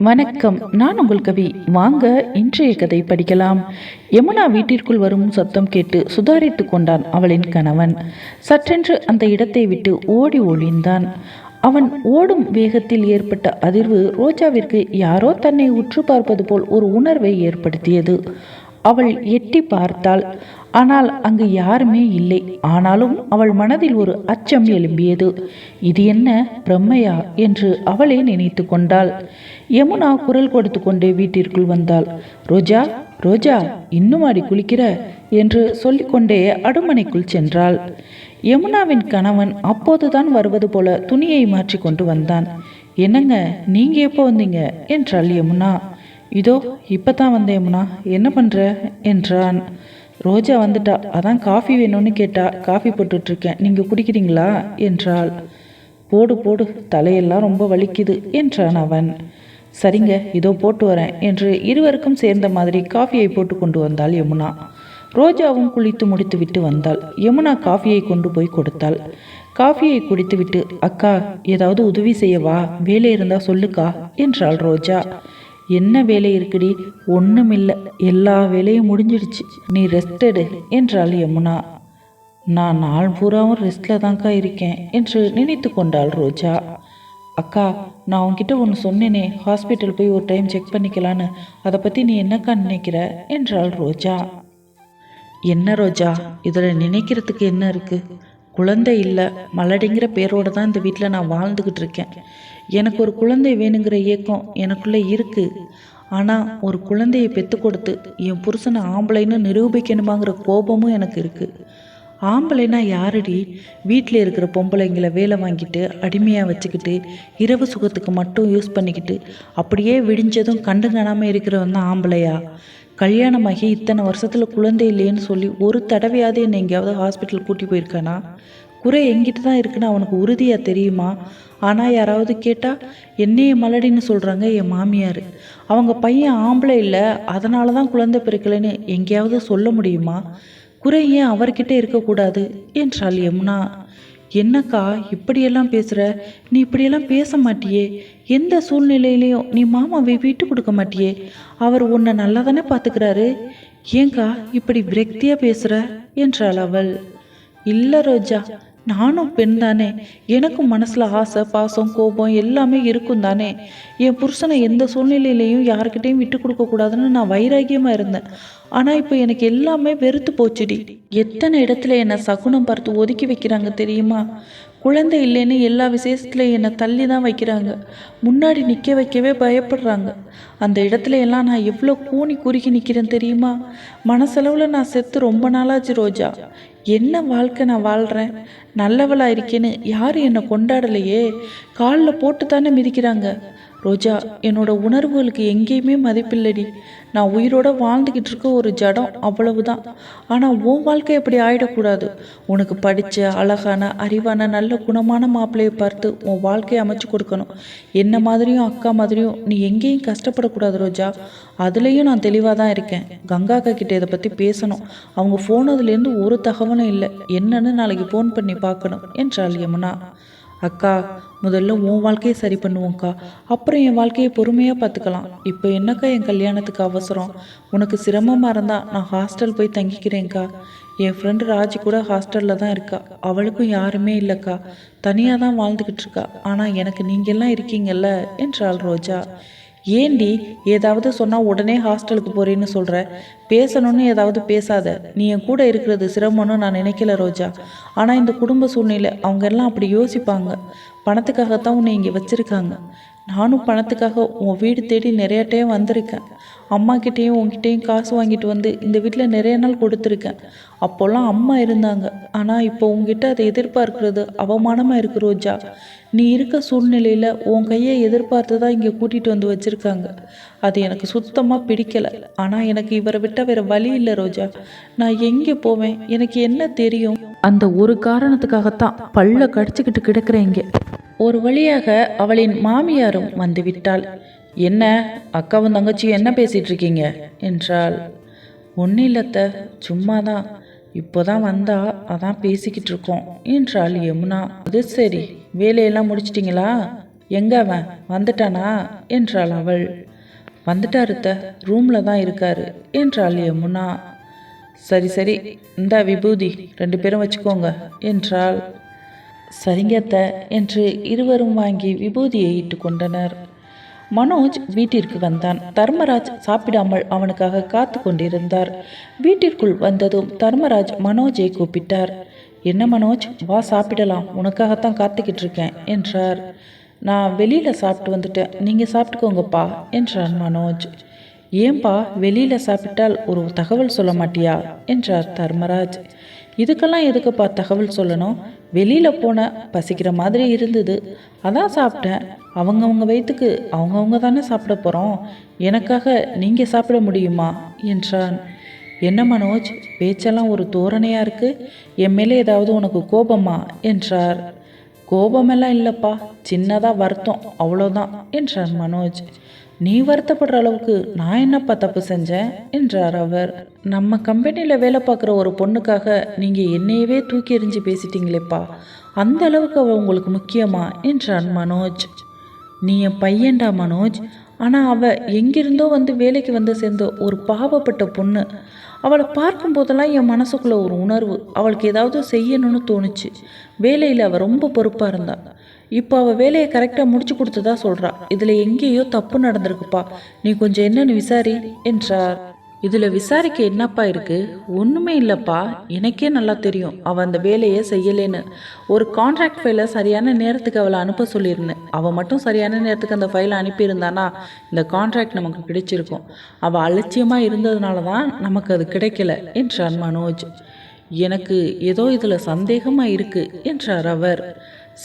வணக்கம். நான் உங்கள் கவி. வாங்க இன்றைய கதை படிக்கலாம். யமுனா வீட்டிற்குள் வரும் சத்தம் கேட்டு சுதாரித்து கொண்டான் அவளின் கணவன். சற்றென்று அந்த இடத்தை விட்டு ஓடி ஒளிந்தான். அவன் ஓடும் வேகத்தில் ஏற்பட்ட அதிர்வு ரோஜாவிற்கு யாரோ தன்னை உற்று பார்ப்பது போல் ஒரு உணர்வை ஏற்படுத்தியது. அவள் எட்டி பார்த்தாள். ஆனால் அங்கு யாருமே இல்லை. ஆனாலும் அவள் மனதில் ஒரு அச்சம் எழும்பியது. இது என்ன பிரம்மையா என்று அவளே நினைத்து கொண்டாள். யமுனா குரல் கொடுத்து கொண்டே வீட்டிற்குள் வந்தாள். ரோஜா ரோஜா இன்னும் அடி குளிக்கிற? என்று சொல்லிக்கொண்டே அடுமனைக்குள் சென்றாள். யமுனாவின் கணவன் அப்போதுதான் வருவது போல துணியை மாற்றி கொண்டு வந்தான். என்னங்க நீங்க எப்போ வந்தீங்க? என்றாள் யமுனா. இதோ இப்பதான் வந்தேன் யமுனா. என்ன பண்ற? என்றான். ரோஜா வந்துட்டா அதான் காஃபி வேணும்னு கேட்டா காஃபி போட்டுட்ருக்கேன் நீங்கள் குடிக்கிறீங்களா? என்றாள். போடு போடு தலையெல்லாம் ரொம்ப வலிக்குது என்றான் அவன். சரிங்க இதோ போட்டு வரேன் என்று இருவருக்கும் சேர்ந்த மாதிரி காஃபியை போட்டு கொண்டு வந்தாள் யமுனா. ரோஜாவும் குளித்து முடித்துவிட்டு வந்தாள். யமுனா காஃபியை கொண்டு போய் கொடுத்தாள். காஃபியை குடித்துவிட்டு அக்கா ஏதாவது உதவி செய்யவா? வேலை இருந்தால் சொல்லுக்கா? என்றாள் ரோஜா. என்ன வேலை இருக்குடி? ஒன்றுமில்லை எல்லா வேலையும் முடிஞ்சிடுச்சு. நீ ரெஸ்ட் எடு என்றாள் யமுனா. நான் நாள் பூராவும் ரெஸ்டில் தான்க்கா இருக்கேன் என்று நினைத்து கொண்டாள் ரோஜா. அக்கா நான் உன்கிட்ட ஒன்று சொன்னேனே ஹாஸ்பிட்டல் போய் ஒரு டைம் செக் பண்ணிக்கலான்னு. அதை பற்றி நீ என்னக்கா நினைக்கிற? என்றாள் ரோஜா. என்ன ரோஜா இதில் நினைக்கிறதுக்கு என்ன இருக்குது குழந்தை இல்லை. மலடிங்கிற பேரோடு தான் இந்த வீட்டில் நான் வாழ்ந்துக்கிட்டு இருக்கேன். எனக்கு ஒரு குழந்தை வேணுங்கிற ஏக்கம் எனக்குள்ளே இருக்குது ஆனால் ஒரு குழந்தையை பெற்று கொடுத்து என் புருஷனை ஆம்பளைன்னு நிரூபிக்கணுமாங்கிற கோபமும் எனக்கு இருக்குது ஆம்பளைனா யாரடி? வீட்டில் இருக்கிற பொம்பளைங்களை வேலை வாங்கிட்டு அடிமையாக வச்சுக்கிட்டு இரவு சுகத்துக்கு மட்டும் யூஸ் பண்ணிக்கிட்டு அப்படியே விடிஞ்சதும் கண்டு காணாமல் இருக்கிறவன் தான் ஆம்பளையா? கல்யாணமாகி இத்தனை வருஷத்தில் குழந்தை இல்லைன்னு சொல்லி ஒரு தடவையாவது என்னை எங்கேயாவது ஹாஸ்பிட்டல் கூட்டி போயிருக்கானா? குறை எங்கிட்ட தான் இருக்குன்னு அவனுக்கு உறுதியாக தெரியுமா? ஆனால் யாராவது கேட்டால் என்னையே மலடின்னு சொல்கிறாங்க என் மாமியார். அவங்க பையன் ஆம்பளை இல்லை அதனால தான் குழந்தை பிறக்கலைன்னு எங்கேயாவது சொல்ல முடியுமா? குறை ஏன் அவர்கிட்ட இருக்கக்கூடாது? என்றாள் யமுனா. என்னக்கா இப்படியெல்லாம் பேசுகிற நீ இப்படியெல்லாம் பேச மாட்டியே. எந்த சூழ்நிலையிலையும் நீ மாமாவை விட்டு கொடுக்க மாட்டியே. அவர் உன்னை நல்லா தானே பார்த்துக்கிறாரு ஏங்கா இப்படி விரக்தியாக பேசுகிற என்றாள் அவள். இல்லை ரோஜா நானும் பெண் தானே. எனக்கும் மனசில் ஆசை பாசம் கோபம் எல்லாமே இருக்கும் தானே. என் புருஷனை எந்த சூழ்நிலையிலையும் யாருக்கிட்டையும் விட்டு கொடுக்கக்கூடாதுன்னு நான் வைராகியமாக இருந்தேன். ஆனால் இப்போ எனக்கு எல்லாமே வெறுத்து போச்சுடி. எத்தனை இடத்துல என்னை சகுனம் பார்த்து ஒதுக்கி வைக்கிறாங்க தெரியுமா? குழந்தை இல்லைன்னு எல்லா விசேஷத்துலையும் என்னை தள்ளி தான் வைக்கிறாங்க. முன்னாடி நிற்க வைக்கவே பயப்படுறாங்க. அந்த இடத்துல எல்லாம் நான் எவ்வளோ கூனி குறுகி நிற்கிறேன் தெரியுமா? மனசளவில் நான் செத்து ரொம்ப நாளாச்சு ரோஜா. என்ன வாழ்க்கை நான் வாழ்கிறேன் நல்லவளாக இருக்கேன்னு யாரும் என்னை கொண்டாடலையே. காலில் போட்டு தானே மிதிக்கிறாங்க. ரோஜா என்னோட உணர்வுகளுக்கு எங்கேயுமே மதிப்பில்லடி. நான் உயிரோட வாழ்ந்துக்கிட்டு இருக்க ஒரு ஜடம் அவ்வளவுதான். ஆனால் உன் வாழ்க்கை அப்படி ஆயிடக்கூடாது. உனக்கு படித்த அழகான அறிவான நல்ல குணமான மாப்பிள்ளையை பார்த்து உன் வாழ்க்கையை அமைச்சு கொடுக்கணும். என்ன மாதிரியும் அக்கா மாதிரியும் நீ எங்கேயும் கஷ்டப்படக்கூடாது ரோஜா. அதுலேயும் நான் தெளிவாக தான் இருக்கேன். கங்கா அக்கா கிட்டே இதை பற்றி பேசணும். அவங்க ஃபோன் அதுலேருந்து ஒரு தகவலும் இல்லை. என்னன்னு நாளைக்கு ஃபோன் பண்ணி பார்க்கணும் என்றாள் யமுனா. அக்கா முதல்ல உன் வாழ்க்கையை சரி பண்ணுவோம்க்கா. அப்புறம் என் வாழ்க்கையை பொறுமையாக பார்த்துக்கலாம் இப்போ என்னக்கா என் கல்யாணத்துக்கு அவசரம்? உனக்கு சிரமமாக இருந்தால் நான் ஹாஸ்டல் போய் தங்கிக்கிறேன்க்கா. என் ஃப்ரெண்டு ராஜி கூட ஹாஸ்டலில் தான் இருக்கா. அவளுக்கும் யாருமே இல்லைக்கா. தனியாக தான் வாழ்ந்துக்கிட்டு இருக்கா. ஆனால் எனக்கு நீங்கள்லாம் இருக்கீங்கல்ல? என்றாள் ரோஜா. ஏண்டி ஏதாவது சொன்னால் உடனே ஹாஸ்டலுக்கு போகிறேன்னு சொல்கிற பேசணும்னு ஏதாவது பேசாத. நீ என் கூட இருக்கிறது சிரமம்னு நான் நினைக்கல ரோஜா. ஆனால் இந்த குடும்ப சூழ்நிலை அவங்க எல்லாம் அப்படி யோசிப்பாங்க. பணத்துக்காகத்தான் உன்னை இங்கே வச்சுருக்காங்க. நானும் பணத்துக்காக உன் வீடு தேடி நிறைய டைம் வந்திருக்கேன் அம்மாக்கிட்டேயும் உன்கிட்டேயும் காசு வாங்கிட்டு வந்து இந்த வீட்டில் நிறைய நாள் கொடுத்துருக்கேன். அப்போல்லாம் அம்மா இருந்தாங்க. ஆனால் இப்போ உங்ககிட்ட அதை எதிர்பார்க்கிறது அவமானமாக இருக்கு ரோஜா. நீ இருக்க சூழ்நிலையில் உன் கையை எதிர்பார்த்து தான் இங்கே கூட்டிகிட்டு வந்து வச்சுருக்காங்க. அது எனக்கு சுத்தமாக பிடிக்கலை. ஆனால் எனக்கு இவரை விட்டால் வேறு வழி இல்லை ரோஜா. நான் எங்கே போவேன்? எனக்கு என்ன தெரியும்? அந்த ஒரு காரணத்துக்காகத்தான் பல்ல கடிச்சுக்கிட்டு கிடக்கிறேன் இங்கே. ஒரு வழியாக அவளின் மாமியாரும் வந்துவிட்டாள். என்ன அக்காவும் தங்கச்சியும் என்ன பேசிட்டு இருக்கீங்க என்றாள். ஒன்றும் இல்லத்த சும்மா தான் இப்போ தான் வந்தா அதான் பேசிக்கிட்டு இருக்கோம் என்றாள் யமுனா. அது சரி வேலையெல்லாம் முடிச்சிட்டிங்களா? எங்க அவன்? வந்துட்டானா? என்றாள் அவள். வந்துட்டாருத்த ரூமில் தான் இருக்காரு என்றாள் யமுனா. சரி சரி இந்தா விபூதி ரெண்டு பேரும் வச்சுக்கோங்க என்றாள். சரிங்க அத்தை என்று இருவரும் வாங்கி விபூதியை இட்டு கொண்டனர். மனோஜ் வீட்டிற்கு வந்தான். தர்மராஜ் சாப்பிடாமல் அவனுக்காக காத்து கொண்டிருந்தார். வீட்டிற்குள் வந்ததும் தர்மராஜ் மனோஜை கூப்பிட்டார். என்ன மனோஜ் வா சாப்பிடலாம். உனக்காகத்தான் காத்துக்கிட்டு இருக்கேன் என்றார். நான் வெளியில் சாப்பிட்டு வந்துட்டேன். நீங்கள் சாப்பிட்டுக்கோங்கப்பா என்றான் மனோஜ். ஏன்பா வெளியில் சாப்பிட்டால் ஒரு தகவல் சொல்ல மாட்டியா? என்றார் தர்மராஜ். இதுக்கெல்லாம் எதுக்குப்பா தகவல் சொல்லணும்? வெளியில் போன பசிக்கிற மாதிரி இருந்தது. அதான் சாப்பிட்டேன். அவங்கவுங்க வயிற்றுக்கு அவங்கவுங்க தானே சாப்பிட போகிறோம் எனக்காக நீங்கள் சாப்பிட முடியுமா? என்றான். என்ன மனோஜ் பேச்செல்லாம் ஒரு தோரணையாக இருக்குது என் மேலே ஏதாவது உனக்கு கோபமா? என்றார். கோபமெல்லாம் இல்லைப்பா சின்னதாக வருத்தம் அவ்வளோதான் என்றார் மனோஜ். நீ வருத்தப்படுற அளவுக்கு நான் என்னப்பா தப்பு செஞ்சேன்? என்றார் அவர். நம்ம கம்பெனியில் வேலை பார்க்குற ஒரு பொண்ணுக்காக நீங்கள் என்னையவே தூக்கி எறிஞ்சு பேசிட்டீங்களேப்பா. அந்த அளவுக்கு அவள் உங்களுக்கு முக்கியமா? என்றான் மனோஜ். நீ என் பையன்டா மனோஜ். ஆனால் அவள் எங்கிருந்தோ வந்து வேலைக்கு வந்து சேர்ந்த ஒரு பாவப்பட்ட பொண்ணு. அவளை பார்க்கும் போதெல்லாம் என் மனசுக்குள்ளே ஒரு உணர்வு. அவளுக்கு ஏதாவது செய்யணும்னு தோணுச்சு. வேலையில் அவள் ரொம்ப பொறுப்பாக இருந்தாள் இப்போ அவள் வேலையை கரெக்டாக முடிச்சு கொடுத்ததா சொல்கிறா இதில் எங்கேயோ தப்பு நடந்திருக்குப்பா. நீ கொஞ்சம் என்னன்னு விசாரி என்றார். இதில் விசாரிக்க என்னப்பா இருக்கு? ஒன்றுமே இல்லைப்பா. எனக்கே நல்லா தெரியும். அவள் அந்த வேலையை செய்யலேன்னு. ஒரு கான்ட்ராக்ட் ஃபைலை சரியான நேரத்துக்கு அவளை அனுப்ப சொல்லியிருந்தேன் அவள் மட்டும் சரியான நேரத்துக்கு அந்த ஃபைலை அனுப்பியிருந்தானா? இந்த கான்ட்ராக்ட் நமக்கு கிடைச்சிருக்கும். அவள் அலட்சியமாக இருந்ததுனால தான் நமக்கு அது கிடைக்கல என்றான் மனோஜ். எனக்கு ஏதோ இதில் சந்தேகமாக இருக்குது என்றார் அவர்.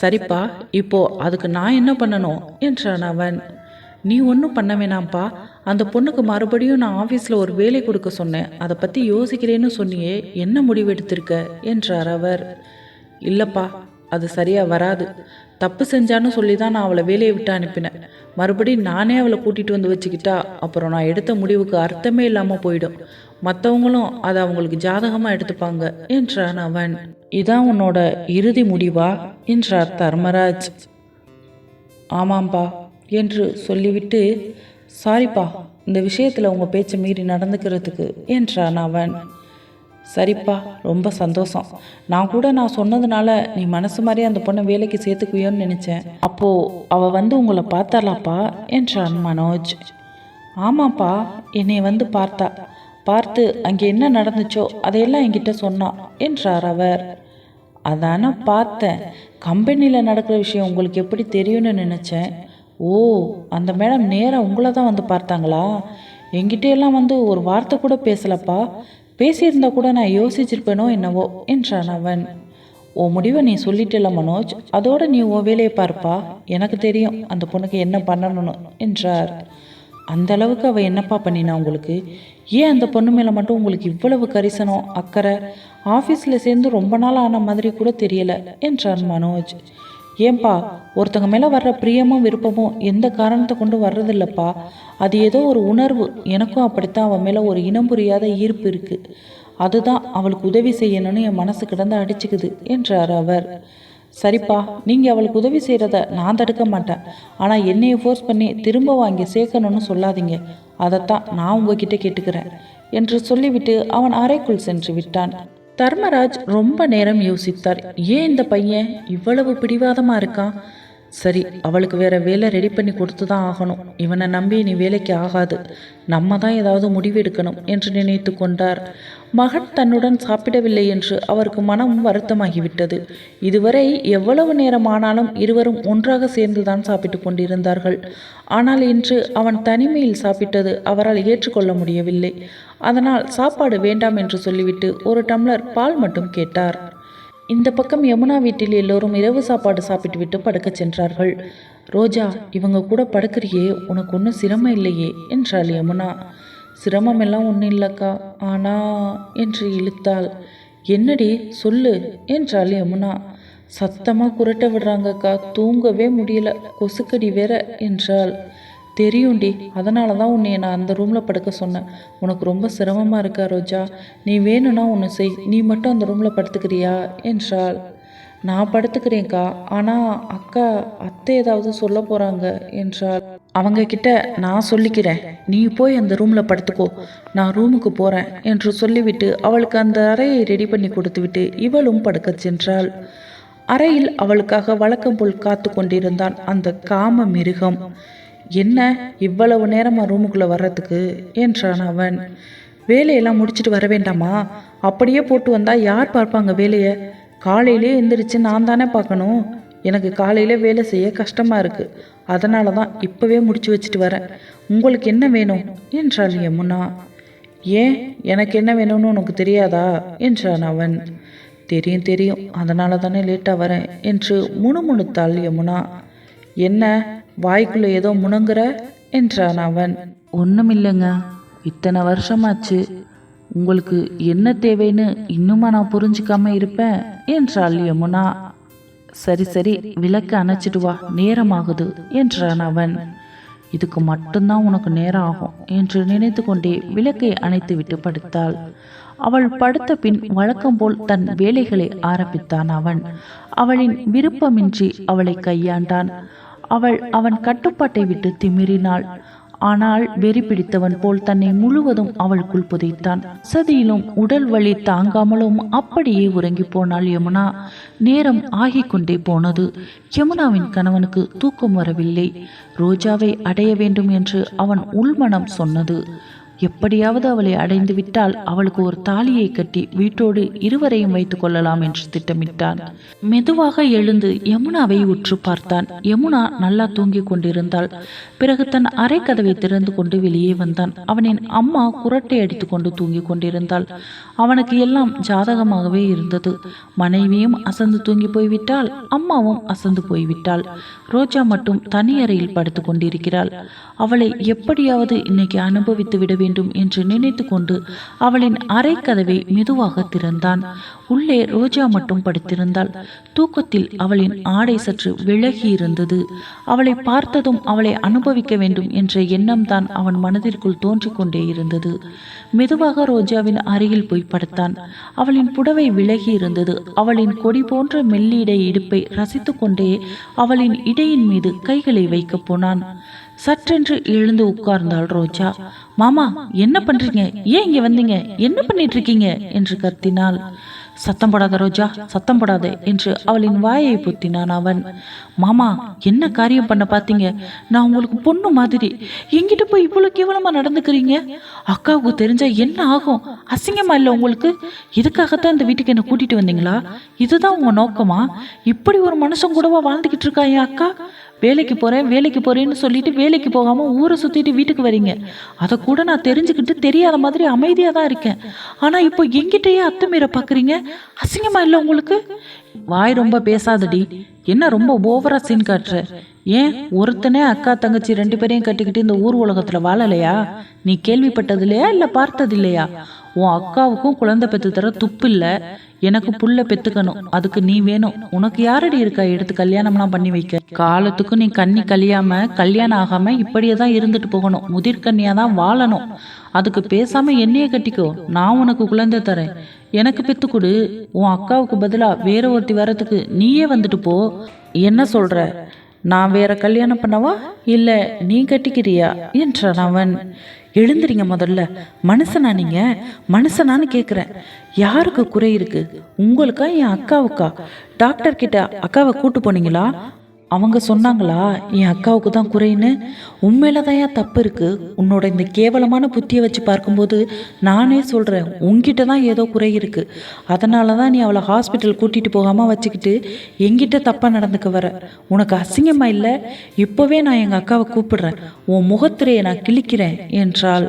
சரிப்பா இப்போ அதுக்கு நான் என்ன பண்ணணும்? என்றான் அவன். நீ ஒன்றும் பண்ண வேணாம்ப்பா. அந்த பொண்ணுக்கு மறுபடியும் நான் ஆஃபீஸில் ஒரு வேலை கொடுக்க சொன்னேன். அதை பற்றி யோசிக்கிறேன்னு சொன்னியே என்ன முடிவு எடுத்திருக்க? என்றார் அவர். இல்லைப்பா அது சரியாக வராது. தப்பு செஞ்சான்னு சொல்லி தான் நான் அவளை வேலையை விட்டு அனுப்பினேன். மறுபடியும் நானே அவளை கூட்டிகிட்டு வந்து வச்சுக்கிட்டா அப்புறம் நான் எடுத்த முடிவுக்கு அர்த்தமே இல்லாமல் போயிடும். மற்றவங்களும் அதை அவங்களுக்கு ஜாதகமாக எடுத்துப்பாங்க என்றான் அவன். இதான் உன்னோட இறுதி முடிவா? என்றார் தர்மராஜ். ஆமாம்பா என்று சொல்லிவிட்டு சாரிப்பா இந்த விஷயத்தில் உங்கள் பேச்சை மீறி நடந்துக்கிறதுக்கு என்றான் அவன். சரிப்பா ரொம்ப சந்தோஷம். நான் கூட நான் சொன்னதுனால நீ மனசு மாதிரி அந்த பொண்ணை வேலைக்கு சேர்த்துக்குவியோன்னு நினச்சேன். அப்போது அவள் வந்து உங்களை பார்த்தாளாப்பா? என்றான் மனோஜ். ஆமாப்பா என்னை வந்து பார்த்தா. பார்த்து அங்கே என்ன நடந்துச்சோ அதையெல்லாம் என்கிட்ட சொன்னான் என்றார் அவர். அதானே பார்த்தேன். கம்பெனியில் நடக்கிற விஷயம் உங்களுக்கு எப்படி தெரியும்னு நினச்சேன். ஓ அந்த மேடம் நேராக உங்களை தான் வந்து பார்த்தாங்களா? என்கிட்ட வந்து ஒரு வார்த்தை கூட பேசலப்பா. பேசியிருந்தா கூட நான் யோசிச்சிருப்பேனோ என்னவோ என்றான் அவன். உன் முடிவை நீ சொல்லிட்டல மனோஜ். அதோட நீ உன் வேலையை பார்ப்பா. எனக்கு தெரியும் அந்த பொண்ணுக்கு என்ன பண்ணணும்னு என்றார். அந்த அளவுக்கு அவள் என்னப்பா பண்ணினா உங்களுக்கு? ஏன் அந்த பொண்ணு மேலே மட்டும் உங்களுக்கு இவ்வளவு கரிசனம் அக்கறை? ஆஃபீஸில் சேர்ந்து ரொம்ப நாள் ஆன மாதிரி கூட தெரியலை என்றார் மனோஜ். ஏன்பா ஒருத்தங்க மேலே வர்ற பிரியமும் விருப்பமும் எந்த காரணத்தை கொண்டு வர்றதில்லப்பா? அது ஏதோ ஒரு உணர்வு. எனக்கும் அப்படித்தான் அவன் மேலே ஒரு இனம் புரியாத ஈர்ப்பு இருக்குது அதுதான் அவளுக்கு உதவி செய்யணும்னு என் மனசு கிடந்து அடிச்சுக்குது என்றார் அவர். சரிப்பா நீங்கள் அவளுக்கு உதவி செய்கிறத நான் தடுக்க மாட்டேன். ஆனால் என்னையை ஃபோர்ஸ் பண்ணி திரும்ப வாங்கி சேர்க்கணும்னு சொல்லாதீங்க. அதைத்தான் நான் உங்ககிட்ட கேட்டுக்கிறேன் என்று சொல்லிவிட்டு அவன் அறைக்குள் சென்று விட்டான். தர்மராஜ் ரொம்ப நேரம் யோசித்தார். ஏன் இந்த பையன் இவ்வளவு பிடிவாதமாக இருக்கான்? சரி அவளுக்கு வேற வேலை ரெடி பண்ணி கொடுத்து தான் ஆகணும். இவனை நம்பி நீ வேலைக்கு ஆகாது. நம்ம தான் ஏதாவது முடிவு எடுக்கணும் என்று நினைத்து கொண்டார். மகன் தன்னுடன் சாப்பிடவில்லை என்று அவருக்கு மனம் வருத்தமாகிவிட்டது. இதுவரை எவ்வளவு நேரம் ஆனாலும் இருவரும் ஒன்றாக சேர்ந்துதான் சாப்பிட்டு கொண்டிருந்தார்கள். ஆனால் இன்று அவன் தனிமையில் சாப்பிட்டது அவரால் ஏற்றுக்கொள்ள முடியவில்லை. அதனால் சாப்பாடு வேண்டாம் என்று சொல்லிவிட்டு ஒரு டம்ளர் பால் மட்டும் கேட்டார். இந்த பக்கம் யமுனா வீட்டில் எல்லோரும் இரவு சாப்பாடு சாப்பிட்டுவிட்டு படுக்கச் சென்றார்கள். ரோஜா இவங்க கூட படுக்கிறியே உனக்கு ஒன்றும் சிரமம் இல்லையே என்றாள் யமுனா. சிரமம் எல்லாம் ஒன்றும் இல்லைக்கா ஆனா என்று இழுத்தாள். என்னடி சொல்லு என்றாள் யமுனா. சத்தமாக குரட்ட விடுறாங்கக்கா. தூங்கவே முடியல. கொசுக்கடி வேற என்றாள். தெரியும்டி அதனால தான் உன்னை நான் அந்த ரூமில் படுக்க சொன்னேன். உனக்கு ரொம்ப சிரமமாக இருக்கா ரோஜா? நீ வேணும்னா ஒன்று செய். நீ மட்டும் அந்த ரூமில் படுத்துக்கிறியா? என்றாள். நான் படுத்துக்கிறேன்க்கா. ஆனால் அக்கா அத்தை ஏதாவது சொல்ல போகிறாங்க என்றாள். அவங்க கிட்ட நான் சொல்லிக்கிறேன். நீ போய் அந்த ரூமில் படுத்துக்கோ. நான் ரூமுக்கு போகிறேன் என்று சொல்லிவிட்டு அவளுக்கு அந்த அறையை ரெடி பண்ணி கொடுத்துவிட்டு இவளும் படுக்கச் சென்றாள். அறையில் அவளுக்காக வழக்கம் போல் காத்து கொண்டிருந்தான் அந்த காம மிருகம். என்ன இவ்வளவு நேரமா ரூமுக்குள்ள வர்றதுக்கு? என்றான் அவன். வேலையெல்லாம் முடிச்சிட்டு வர வேண்டாமா? அப்படியே போட்டு வந்தா யார் பார்ப்பாங்க வேலையை? காலையிலே எந்திரிச்சு நான் தானே பார்க்கணும். எனக்கு காலையில் வேலை செய்ய கஷ்டமாக இருக்கு. அதனால தான் இப்போவே முடிச்சு வச்சுட்டு வரேன். உங்களுக்கு என்ன வேணும்? என்றாள் யமுனா. ஏன்? எனக்கு என்ன வேணும்னு உனக்கு தெரியாதா? என்றான் அவன். தெரியும் தெரியும். அதனால தானே லேட்டாக வரேன் என்று முணுமுணுத்தாள் யமுனா. என்ன? வாய்க்குள்ளே ஏதோ முணங்குற? என்றான் அவன். ஒன்றுமில்லைங்க இத்தனை வருஷமாச்சு. உங்களுக்கு என்ன தேவைன்னு இன்னுமா நான் புரிஞ்சுக்காம இருப்பேன்? என்றாள் யமுனா. சரி சரி விளக்கு அணைச்சிட்டு வா நேரமாகுது என்றான் அவன். இதுக்கு மட்டும்தான் உனக்கு நேரம் ஆகும் என்று நினைத்து கொண்டே விளக்கை அணைத்துவிட்டு படுத்தாள். அவள் படுத்த பின் வழக்கம் போல் தன் வேலைகளை ஆரம்பித்தான் அவன். அவளின் விருப்பமின்றி அவளை கையாண்டான். அவள் அவன் கட்டுப்பாட்டை விட்டு திமிரினாள் ஆனால் வெறி பிடித்தவன் போல் தன்னை முழுவதும் அவளுக்குள் புதைத்தான். சதியிலும் உடல் வலி தாங்காமலும் அப்படியே உறங்கி போனாள் யமுனா. நேரம் ஆகிக்கொண்டே போனது. யமுனாவின் கணவனுக்கு தூக்கம் வரவில்லை. ரோஜாவை அடைய வேண்டும் என்று அவன் உள்மனம் சொன்னது. எப்படியாவது அவளை அடைந்து விட்டால் அவளுக்கு ஒரு தாலியை கட்டி வீட்டோடு இருவரையும் வைத்துக் கொள்ளலாம் என்று திட்டமிட்டான். மெதுவாக எழுந்து யமுனாவை உற்று பார்த்தான். யமுனா நல்லா தூங்கிக் கொண்டிருந்தாள். பிறகு தன் அறை கதவை திறந்து கொண்டு வெளியே வந்தான். அவனின் அம்மா குரட்டை அடித்துக் கொண்டு தூங்கிக் கொண்டிருந்தாள். அவனுக்கு எல்லாம் ஜாதகமாகவே இருந்தது. மனைவியும் அசந்து தூங்கி போய்விட்டால் அம்மாவும் அசந்து போய்விட்டாள். ரோஜா மட்டும் தனி அறையில் படுத்துக் கொண்டிருக்கிறாள். அவளை எப்படியாவது இன்னைக்கு அனுபவித்து விட வேண்டும் என்று நினைத்து கொண்டு அவளின் அறை கதவை மெதுவாக திறந்தான். உள்ளே ரோஜா மட்டும் படுத்திருந்தாள். தூக்கத்தில் அவளின் ஆடை சற்று விலகி இருந்தது அவளை பார்த்ததும் அவளை அனுபவிக்க வேண்டும் என்ற எண்ணம் தான் அவன் மனதிற்குள் தோன்றிக் கொண்டே இருந்தது. மெதுவாக ரோஜாவின் அருகில் போய் படுத்தான். அவளின் புடவை விலகி இருந்தது அவளின் கொடி போன்ற மெல்லிடை இடுப்பை ரசித்துக் கொண்டே அவளின் இடையின் மீது கைகளை வைக்கப் போனான். சற்றென்று எழுந்து உட்கார்ந்தாள் ரோஜா. மாமா என்ன பண்றீங்க? ஏன் இங்க வந்தீங்க? என்ன பண்ணிட்டு இருக்கீங்க என்று கத்தினாள். சத்தம் போடாத ரோஜா சத்தம் போடாத என்று அவளின் வாயை பொத்தினான் அவன். மாமா என்ன காரியம் பண்ண பாத்தீங்க? நான் உங்களுக்கு பொண்ணு மாதிரி. என்கிட்ட போய் இவ்வளவு கேவலமா நடந்துக்கிறீங்க? அக்காவுக்கு தெரிஞ்சா என்ன ஆகும்? அசிங்கமா இல்லை உங்களுக்கு? இதுக்காகத்தான் இந்த வீட்டுக்கு என்ன கூட்டிட்டு வந்தீங்களா? இதுதான் உங்க நோக்கமா? இப்படி ஒரு மனுஷன் கூடவா வாழ்ந்துகிட்டு இருக்கா என் அக்கா? வேலைக்கு போகிறேன் வேலைக்கு போகிறேன்னு சொல்லிட்டு வேலைக்கு போகாமல் ஊரை சுற்றிட்டு வீட்டுக்கு வரீங்க. அதை கூட நான் தெரிஞ்சுக்கிட்டு தெரியாத மாதிரி அமைதியாக தான் இருக்கேன். ஆனால் இப்போ எங்கிட்டயே அத்துமீற பார்க்குறீங்க அசிங்கமாக இல்லை உங்களுக்கு? வாய் ரொம்ப பேசாதடி. என்ன ரொம்ப ஓவரா சீன் காட்டுற? ஏன் ஒருத்தனே அக்கா தங்கச்சி ரெண்டு பேரையும் கட்டிக்கிட்டு இந்த ஊர் உலகத்தில் வாழலையா? நீ கேள்விப்பட்டது இல்லையா இல்லை பார்த்தது இல்லையா உன் அக்காவுக்கும் குழந்தை பெத்து தர துப்பு இல்லை. எனக்கு புள்ள பெத்துக்கணும். அதுக்கு நீ வேணும். உனக்கு யாரடி இருக்கா? எடுத்து கல்யாணம்லாம் பண்ணி வைக்க. காலத்துக்கும் நீ கண்ணி கல்யாம கல்யாணம் ஆகாம இப்படியே தான் இருந்துட்டு போகணும். முதிர்கண்ணியா தான் வாழணும். அதுக்கு பேசாம என்னையே கட்டிக்கோ. நான் உனக்கு குழந்தை தரேன். எனக்கு பெத்து கொடு. உன் அக்காவுக்கு பதிலா வேற ஒருத்தி வரதுக்கு நீயே வந்துட்டு போ. என்ன சொல்ற? நான் வேற கல்யாணம் பண்ணவா? இல்ல நீ கட்டிக்கிறியா? என்றான் அவன். எழுந்துறீங்க முதல்ல. மனுஷனா நீங்க? மனுஷனான்னு கேட்குறேன் யாருக்கு குறை இருக்கு? உங்களுக்கா என் அக்காவுக்கா? டாக்டர் கிட்ட அக்காவை கூட்டு போனீங்களா? அவங்க சொன்னாங்களா என் அக்காவுக்கு தான் குறைன்னு? உண்மையில தான் ஏன் தப்பு இருக்கு. உன்னோட இந்த கேவலமான புத்தியை வச்சு பார்க்கும்போது நானே சொல்கிறேன் உங்ககிட்ட தான் ஏதோ குறை இருக்கு. அதனால தான் நீ அவளை ஹாஸ்பிட்டல் கூட்டிட்டு போகாமல் வச்சுக்கிட்டு என்கிட்ட தப்பாக நடந்துக்க வர. உனக்கு அசிங்கமா இல்லை? இப்போவே நான் எங்கள் அக்காவை கூப்பிடுறேன். உன் முகத்திரையை நான் கிழிக்கிறேன் என்றாள்.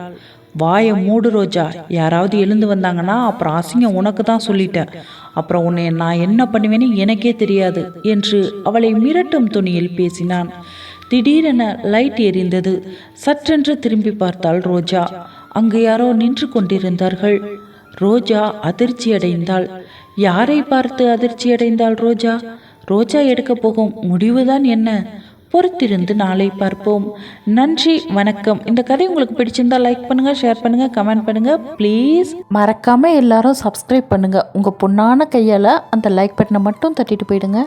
வாயை மூடு ரோஜா. யாராவது எழுந்து வந்தாங்கன்னா அப்புறம் அசிங்கம் உனக்கு தான் சொல்லிட்டேன் அப்புறம் உன்னை நான் என்ன பண்ணுவேன்னு எனக்கே தெரியாது என்று அவளை மிரட்டும் துணியில் பேசினான். திடீரென லைட் எரிந்தது. சற்றென்று திரும்பி பார்த்தாள் ரோஜா. அங்கு யாரோ நின்று கொண்டிருந்தார்கள். ரோஜா அதிர்ச்சி அடைந்தாள். யாரை பார்த்து அதிர்ச்சி அடைந்தாள் ரோஜா? ரோஜா எடுக்க போகும் முடிவுதான் என்ன? பொறுத்திருந்து நாளை பார்ப்போம். நன்றி வணக்கம். இந்த கதை உங்களுக்கு பிடிச்சிருந்தா லைக் பண்ணுங்க ஷேர் பண்ணுங்க கமெண்ட் பண்ணுங்க. ப்ளீஸ் மறக்காம எல்லாரும் சப்ஸ்கிரைப் பண்ணுங்க. உங்க பொண்ணான கையால அந்த லைக் பட்டனை மட்டும் தட்டிட்டு போயிடுங்க.